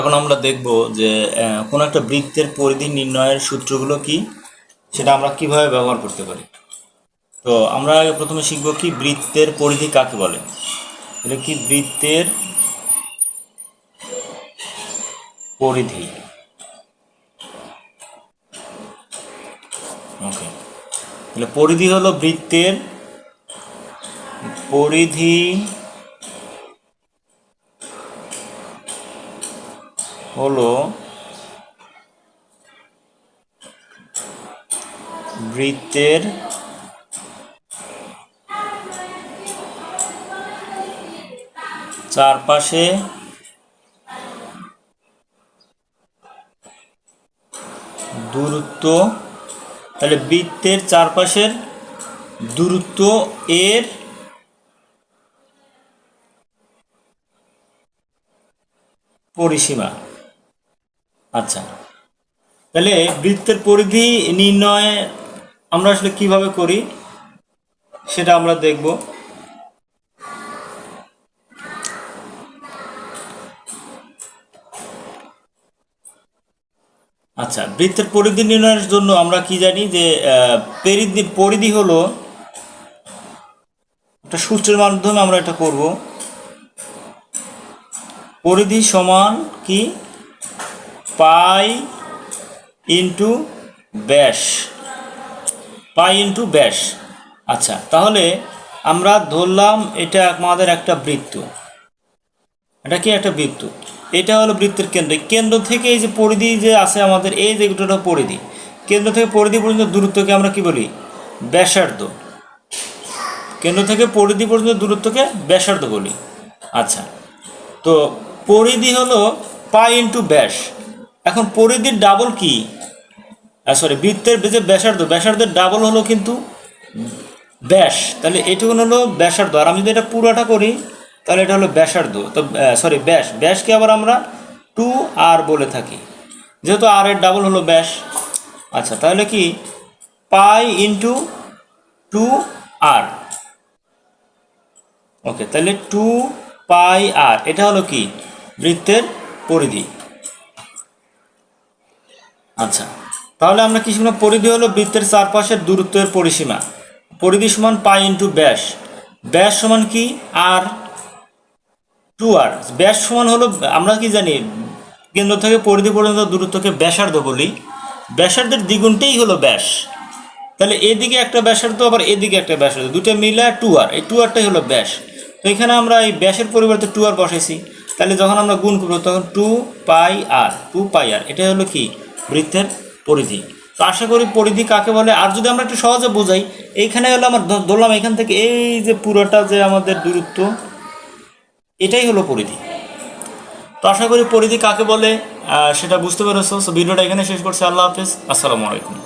এখন আমরা দেখব যে কোনো একটা বৃত্তের পরিধি নির্ণয়ের সূত্রগুলো কি, সেটা আমরা কীভাবে ব্যবহার করতে পারি? তো আমরা আগে প্রথমে শিখব কি বৃত্তের পরিধি কাকে বলে? এটা কি বৃত্তের পরিধি? ওকে তাহলে পরিধি হলো বৃত্তের পরিধি হলো বৃত্তের চারপাশে দূরত্ব তাহলে বৃত্তের চারপাশের দূরত্ব এর পরিসীমা। আচ্ছা। তাহলে বৃত্তের পরিধি নির্ণয় আমরা আসলে কীভাবে করি, সেটা আমরা দেখব। আচ্ছা বৃত্তের পরিধি নির্ণয়ের জন্য আমরা কি জানি যে পরিধি পরিধি হলো একটা সূত্রের মাধ্যমে আমরা এটা করব। পরিধি সমান কি? পাই ইন্টু ব্যাস, পাই ইন্টু ব্যাস। আচ্ছা তাহলে আমরা ধরলাম এটা আমাদের একটা বৃত্ত। এটা কি একটা বৃত্ত? এটা হলো বৃত্তের কেন্দ্র। কেন্দ্র থেকে এই যে পরিধি যে আছে আমাদের, এই যে দুটো পরিধি। কেন্দ্র থেকে পরিধি পর্যন্ত দূরত্বকে আমরা কি বলি? ব্যাসার্ধ। কেন্দ্র থেকে পরিধি পর্যন্ত দূরত্বকে ব্যাসার্ধ বলি। আচ্ছা তো পরিধি হলো পাই ইন্টু ব্যাস। এখন পরিধির ডাবল কি? সরি বৃত্তের যে ব্যাসার্ধ, ব্যাসার্ধের ডাবল হলো কিন্তু ব্যাস। তাহলে এটুকুন হলো ব্যাসার্ধ। আর আমি যদি এটা পুরোটা করি, তাহলে এটা হলো ব্যাসার্ধ। তো সরি ব্যাস। ব্যাসকে আবার আমরা টু আর বলে থাকি। যেহেতু আর এর ডাবল হলো ব্যাস। আচ্ছা তাহলে কি? পাই ইন্টু টু আর ওকে তাহলে টু পাই আর এটা হলো কি? বৃত্তের পরিধি। আচ্ছা। তাহলে আমরা কি শিখলাম পরিধি হলো বৃত্তের চারপাশের দূরত্বের পরিসীমা। পরিধি সমান পাই ইন্টু ব্যাস। ব্যাস সমান কি? আর টু আর ব্যাস সমান হলো, আমরা কি জানি, কেন্দ্র থেকে পরিধি পর্যন্ত দূরত্বকে ব্যাসার্ধ বলি। ব্যাসার্ধের দ্বিগুণটাই হলো ব্যাস। তাহলে এদিকে একটা ব্যাসার্ধ, আবার এদিকে একটা ব্যাসার্ধ, দুটো মিলে টু আর এই টু আরটাই হলো ব্যাস। তো এখানে আমরা এই ব্যাসের পরিবর্তে টু আর বসাইছি। তাহলে যখন আমরা গুণ করব, তখন টু পাই আর টু পাই আর এটা হলো কি? বৃত্তের পরিধি। তো আশা করি পরিধি কাকে বলে? আর যদি আমরা একটু সহজে বোঝাই, এইখানে হলো আমার ধরলাম এখান থেকে এই যে পুরোটা যে আমাদের দূরত্ব, এটাই হলো পরিধি। তো আশা করি পরিধি কাকে বলে? সেটা বুঝতে পেরেছ। সো ভিডিওটা এখানে শেষ করছি। আল্লাহ হাফিজ। আসসালামু আলাইকুম।